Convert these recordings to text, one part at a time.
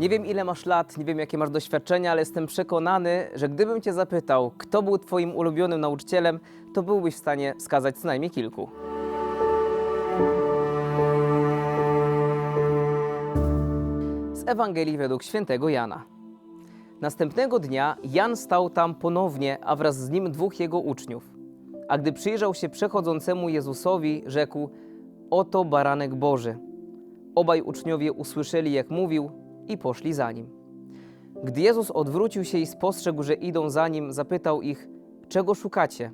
Nie wiem, ile masz lat, nie wiem, jakie masz doświadczenia, ale jestem przekonany, że gdybym Cię zapytał, kto był Twoim ulubionym nauczycielem, to byłbyś w stanie wskazać co najmniej kilku. Z Ewangelii według świętego Jana. Następnego dnia Jan stał tam ponownie, a wraz z nim dwóch jego uczniów. A gdy przyjrzał się przechodzącemu Jezusowi, rzekł: Oto baranek Boży. Obaj uczniowie usłyszeli, jak mówił, i poszli za nim. Gdy Jezus odwrócił się i spostrzegł, że idą za nim, zapytał ich: Czego szukacie?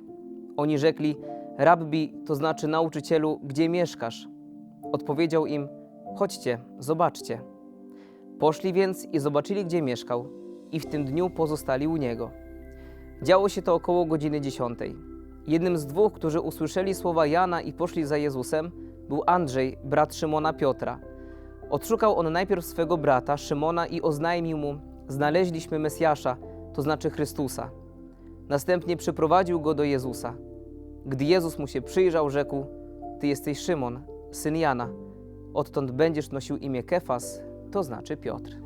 Oni rzekli: Rabbi, to znaczy nauczycielu, gdzie mieszkasz? Odpowiedział im: Chodźcie, zobaczcie. Poszli więc i zobaczyli, gdzie mieszkał, i w tym dniu pozostali u niego. Działo się to około godziny dziesiątej. Jednym z dwóch, którzy usłyszeli słowa Jana i poszli za Jezusem, był Andrzej, brat Szymona Piotra. Odszukał on najpierw swego brata Szymona i oznajmił mu: Znaleźliśmy Mesjasza, to znaczy Chrystusa. Następnie przyprowadził go do Jezusa. Gdy Jezus mu się przyjrzał, rzekł: Ty jesteś Szymon, syn Jana. Odtąd będziesz nosił imię Kefas, to znaczy Piotr.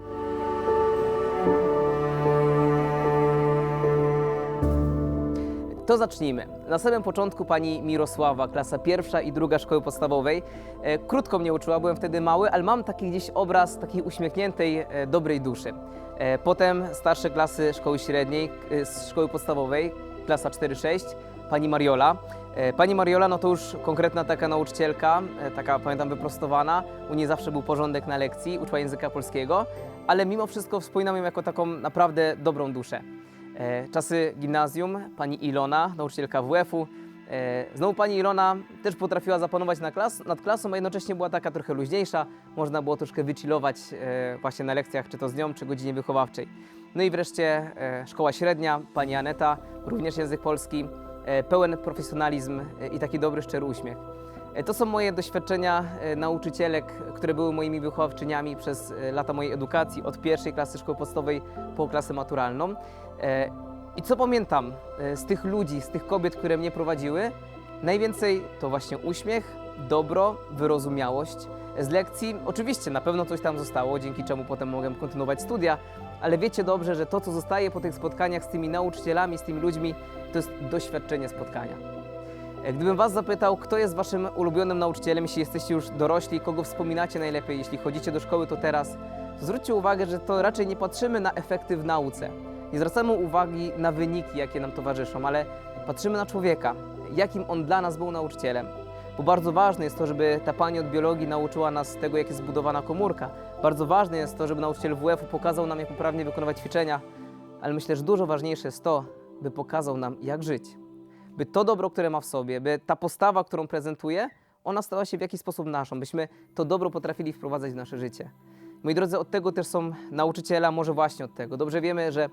To zacznijmy. Na samym początku pani Mirosława, klasa pierwsza i druga szkoły podstawowej. E, krótko mnie uczyła, byłem wtedy mały, ale mam taki gdzieś obraz takiej uśmiechniętej, e, dobrej duszy. E, potem starsze klasy szkoły średniej, z szkoły podstawowej, klasa 4-6, pani Mariola. Pani Mariola, no to już konkretna taka nauczycielka, taka pamiętam wyprostowana. U niej zawsze był porządek na lekcji, uczyła języka polskiego, ale mimo wszystko wspominam ją jako taką naprawdę dobrą duszę. E, Czasy gimnazjum, pani Ilona, nauczycielka WF-u. E, Znowu pani Ilona też potrafiła zapanować na klas, nad klasą, a jednocześnie była taka trochę luźniejsza. Można było troszkę wychillować e, właśnie na lekcjach, czy to z nią, czy godzinie wychowawczej. No i wreszcie szkoła średnia, pani Aneta, również język polski, pełen profesjonalizm i taki dobry, szczery uśmiech. E, To są moje doświadczenia e, nauczycielek, które były moimi wychowawczyniami przez e, lata mojej edukacji, od pierwszej klasy szkoły podstawowej po klasę maturalną. I co pamiętam z tych ludzi, z tych kobiet, które mnie prowadziły? Najwięcej to właśnie uśmiech, dobro, wyrozumiałość. Z lekcji oczywiście na pewno coś tam zostało, dzięki czemu potem mogłem kontynuować studia, ale wiecie dobrze, że to, co zostaje po tych spotkaniach z tymi nauczycielami, z tymi ludźmi, to jest doświadczenie spotkania. E, Gdybym Was zapytał, kto jest Waszym ulubionym nauczycielem, jeśli jesteście już dorośli, kogo wspominacie najlepiej, jeśli chodzicie do szkoły, to teraz, to zwróćcie uwagę, że to raczej nie patrzymy na efekty w nauce. Nie zwracamy uwagi na wyniki, jakie nam towarzyszą, ale patrzymy na człowieka, jakim on dla nas był nauczycielem. Bo bardzo ważne jest to, żeby ta pani od biologii nauczyła nas tego, jak jest zbudowana komórka. Bardzo ważne jest to, żeby nauczyciel WF-u pokazał nam, jak poprawnie wykonywać ćwiczenia. Ale myślę, że dużo ważniejsze jest to, by pokazał nam, jak żyć by to dobro, które ma w sobie, by ta postawa, którą prezentuje, ona stała się w jakiś sposób naszą, byśmy to dobro potrafili wprowadzać w nasze życie. Moi drodzy, od tego też są nauczyciele, może właśnie od tego. Dobrze wiemy, że e,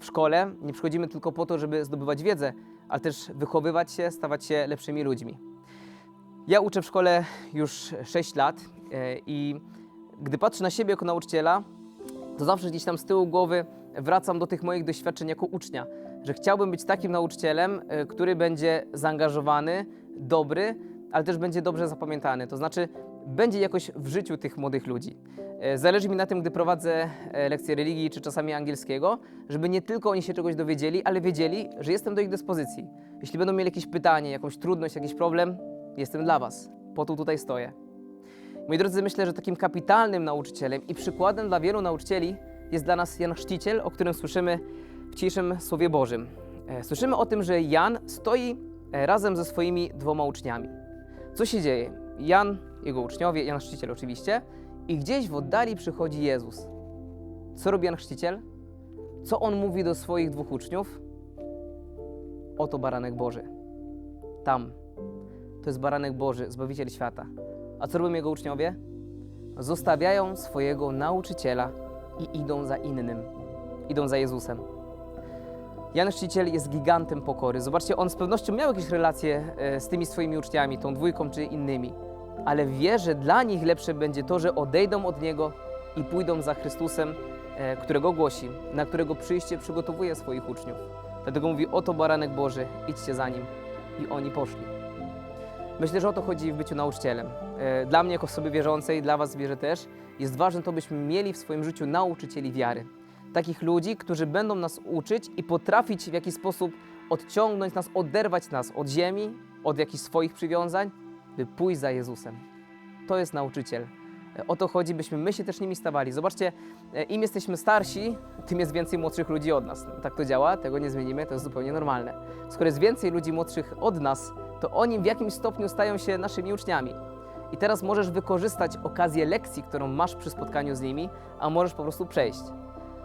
w szkole nie przychodzimy tylko po to, żeby zdobywać wiedzę, ale też wychowywać się, stawać się lepszymi ludźmi. Ja uczę w szkole już 6 lat e, i gdy patrzę na siebie jako nauczyciela, to zawsze gdzieś tam z tyłu głowy wracam do tych moich doświadczeń jako ucznia, że chciałbym być takim nauczycielem, e, który będzie zaangażowany, dobry, ale też będzie dobrze zapamiętany. To znaczy, będzie jakoś w życiu tych młodych ludzi. E, Zależy mi na tym, gdy prowadzę e, lekcje religii czy czasami angielskiego, żeby nie tylko oni się czegoś dowiedzieli, ale wiedzieli, że jestem do ich dyspozycji. Jeśli będą mieli jakieś pytanie, jakąś trudność, jakiś problem, jestem dla Was. Po to tutaj stoję. Moi drodzy, myślę, że takim kapitalnym nauczycielem i przykładem dla wielu nauczycieli jest dla nas Jan Chrzciciel, o którym słyszymy w dzisiejszym Słowie Bożym. E, Słyszymy o tym, że Jan stoi e, razem ze swoimi dwoma uczniami. Co się dzieje? Jan, jego uczniowie, Jan Chrzciciel oczywiście, i gdzieś w oddali przychodzi Jezus. Co robi Jan Chrzciciel? Co on mówi do swoich dwóch uczniów? Oto baranek Boży. Tam. To jest baranek Boży, Zbawiciel świata. A co robią jego uczniowie? Zostawiają swojego nauczyciela i idą za innym. Idą za Jezusem. Jan Chrzciciel jest gigantem pokory. Zobaczcie, on z pewnością miał jakieś relacje e, z tymi swoimi uczniami, tą dwójką czy innymi, ale wie, że dla nich lepsze będzie to, że odejdą od niego i pójdą za Chrystusem, e, którego głosi, na którego przyjście przygotowuje swoich uczniów. Dlatego mówi: Oto baranek Boży, idźcie za nim. I oni poszli. Myślę, że o to chodzi w byciu nauczycielem. E, Dla mnie, jako osoby wierzącej, dla Was wierzę też, jest ważne to, byśmy mieli w swoim życiu nauczycieli wiary. Takich ludzi, którzy będą nas uczyć i potrafić w jakiś sposób odciągnąć nas, oderwać nas od ziemi, od jakichś swoich przywiązań, by pójść za Jezusem. To jest nauczyciel. E, O to chodzi, byśmy my się też nimi stawali. Zobaczcie, e, im jesteśmy starsi, tym jest więcej młodszych ludzi od nas. Tak to działa, tego nie zmienimy, to jest zupełnie normalne. Skoro jest więcej ludzi młodszych od nas, to oni w jakimś stopniu stają się naszymi uczniami. I teraz możesz wykorzystać okazję lekcji, którą masz przy spotkaniu z nimi, a możesz po prostu przejść.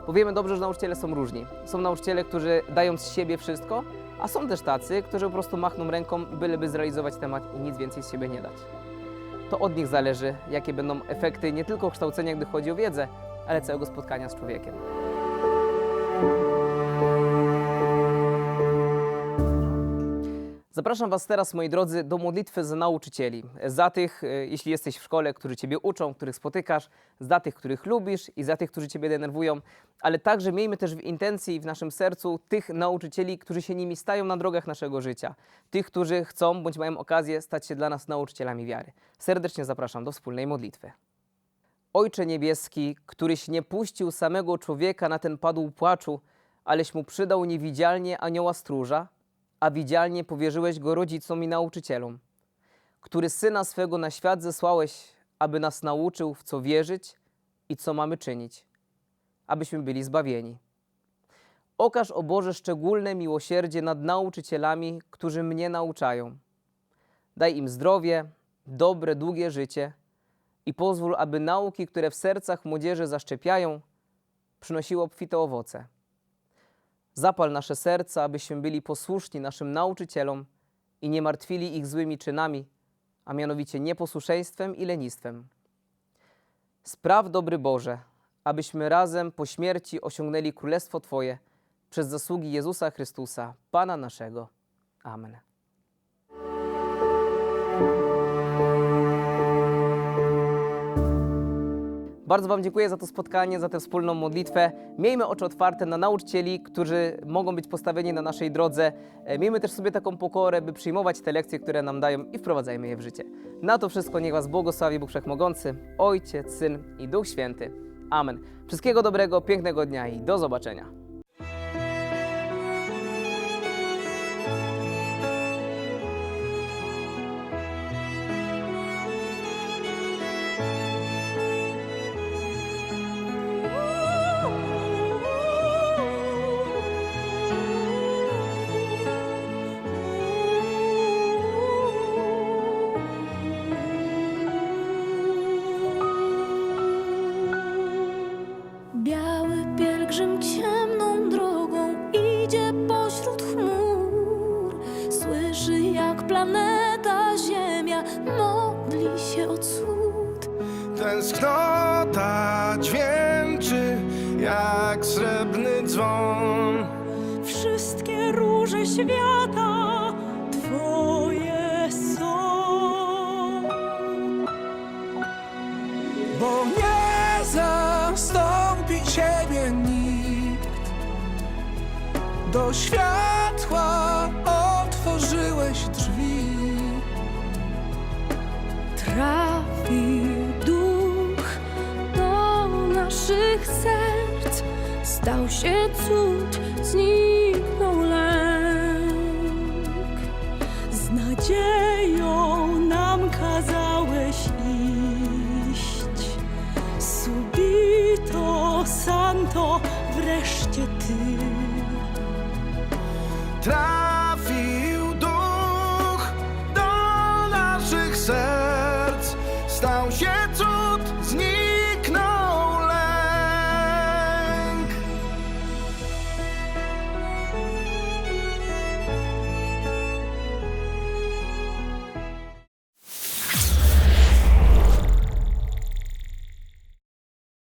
Bo wiemy dobrze, że nauczyciele są różni. Są nauczyciele, którzy dają z siebie wszystko, a są też tacy, którzy po prostu machną ręką, byleby zrealizować temat i nic więcej z siebie nie dać. To od nich zależy, jakie będą efekty nie tylko kształcenia, gdy chodzi o wiedzę, ale całego spotkania z człowiekiem. Zapraszam Was teraz, moi drodzy, do modlitwy za nauczycieli. Za tych, e, jeśli jesteś w szkole, którzy Ciebie uczą, których spotykasz, za tych, których lubisz i za tych, którzy Ciebie denerwują, ale także miejmy też w intencji i w naszym sercu tych nauczycieli, którzy się nimi stają na drogach naszego życia. Tych, którzy chcą bądź mają okazję stać się dla nas nauczycielami wiary. Serdecznie zapraszam do wspólnej modlitwy. Ojcze Niebieski, któryś nie puścił samego człowieka na ten padł płaczu, aleś mu przydał niewidzialnie anioła stróża, a widzialnie powierzyłeś go rodzicom i nauczycielom, który syna swego na świat zesłałeś, aby nas nauczył, w co wierzyć i co mamy czynić, abyśmy byli zbawieni. Okaż, o Boże, szczególne miłosierdzie nad nauczycielami, którzy mnie nauczają. Daj im zdrowie, dobre, długie życie i pozwól, aby nauki, które w sercach młodzieży zaszczepiają, przynosiły obfite owoce. Zapal nasze serca, abyśmy byli posłuszni naszym nauczycielom i nie martwili ich złymi czynami, a mianowicie nieposłuszeństwem i lenistwem. Spraw, dobry Boże, abyśmy razem po śmierci osiągnęli Królestwo Twoje przez zasługi Jezusa Chrystusa, Pana naszego. Amen. Bardzo Wam dziękuję za to spotkanie, za tę wspólną modlitwę. Miejmy oczy otwarte na nauczycieli, którzy mogą być postawieni na naszej drodze. E, Miejmy też sobie taką pokorę, by przyjmować te lekcje, które nam dają i wprowadzajmy je w życie. Na to wszystko niech Was błogosławi Bóg Wszechmogący, Ojciec, Syn i Duch Święty. Amen. Wszystkiego dobrego, pięknego dnia i do zobaczenia. Tęsknota dźwięczy jak srebrny dzwon. Wszystkie róże świata Twoje są. Bo nie zastąpi ciebie nikt. Do światła stał się cud, zniknął lęk. Z nadzieją nam kazałeś iść. Subito, santo, wreszcie ty. Trafił duch do naszych serc, stał się